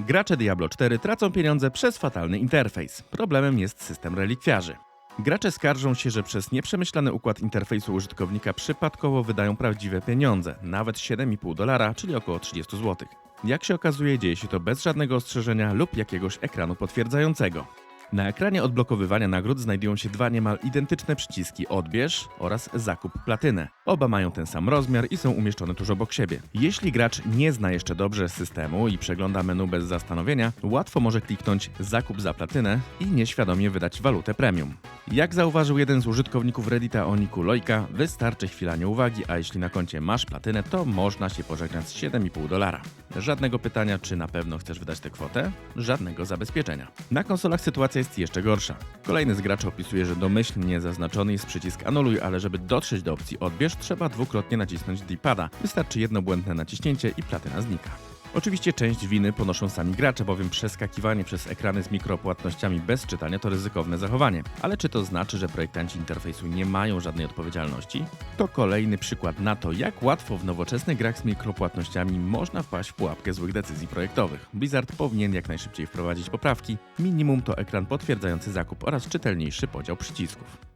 Gracze Diablo 4 tracą pieniądze przez fatalny interfejs. Problemem jest system relikwiarzy. Gracze skarżą się, że przez nieprzemyślany układ interfejsu użytkownika przypadkowo wydają prawdziwe pieniądze, nawet 7,5 dolara, czyli około 30 zł. Jak się okazuje, dzieje się to bez żadnego ostrzeżenia lub jakiegoś ekranu potwierdzającego. Na ekranie odblokowywania nagród znajdują się dwa niemal identyczne przyciski Odbierz oraz Zakup platynę. Oba mają ten sam rozmiar i są umieszczone tuż obok siebie. Jeśli gracz nie zna jeszcze dobrze systemu i przegląda menu bez zastanowienia, łatwo może kliknąć Zakup za platynę i nieświadomie wydać walutę premium. Jak zauważył jeden z użytkowników Reddita Oniku Lojka, wystarczy chwila nieuwagi, a jeśli na koncie masz platynę, to można się pożegnać z 7,5 dolara. Żadnego pytania, czy na pewno chcesz wydać tę kwotę? Żadnego zabezpieczenia. Na konsolach sytuacja jest jeszcze gorsza. Kolejny z graczy opisuje, że domyślnie zaznaczony jest przycisk anuluj, ale żeby dotrzeć do opcji odbierz, trzeba dwukrotnie nacisnąć D-pada. Wystarczy jedno błędne naciśnięcie i platyna znika. Oczywiście część winy ponoszą sami gracze, bowiem przeskakiwanie przez ekrany z mikropłatnościami bez czytania to ryzykowne zachowanie. Ale czy to znaczy, że projektanci interfejsu nie mają żadnej odpowiedzialności? To kolejny przykład na to, jak łatwo w nowoczesnych grach z mikropłatnościami można wpaść w pułapkę złych decyzji projektowych. Blizzard powinien jak najszybciej wprowadzić poprawki. Minimum to ekran potwierdzający zakup oraz czytelniejszy podział przycisków.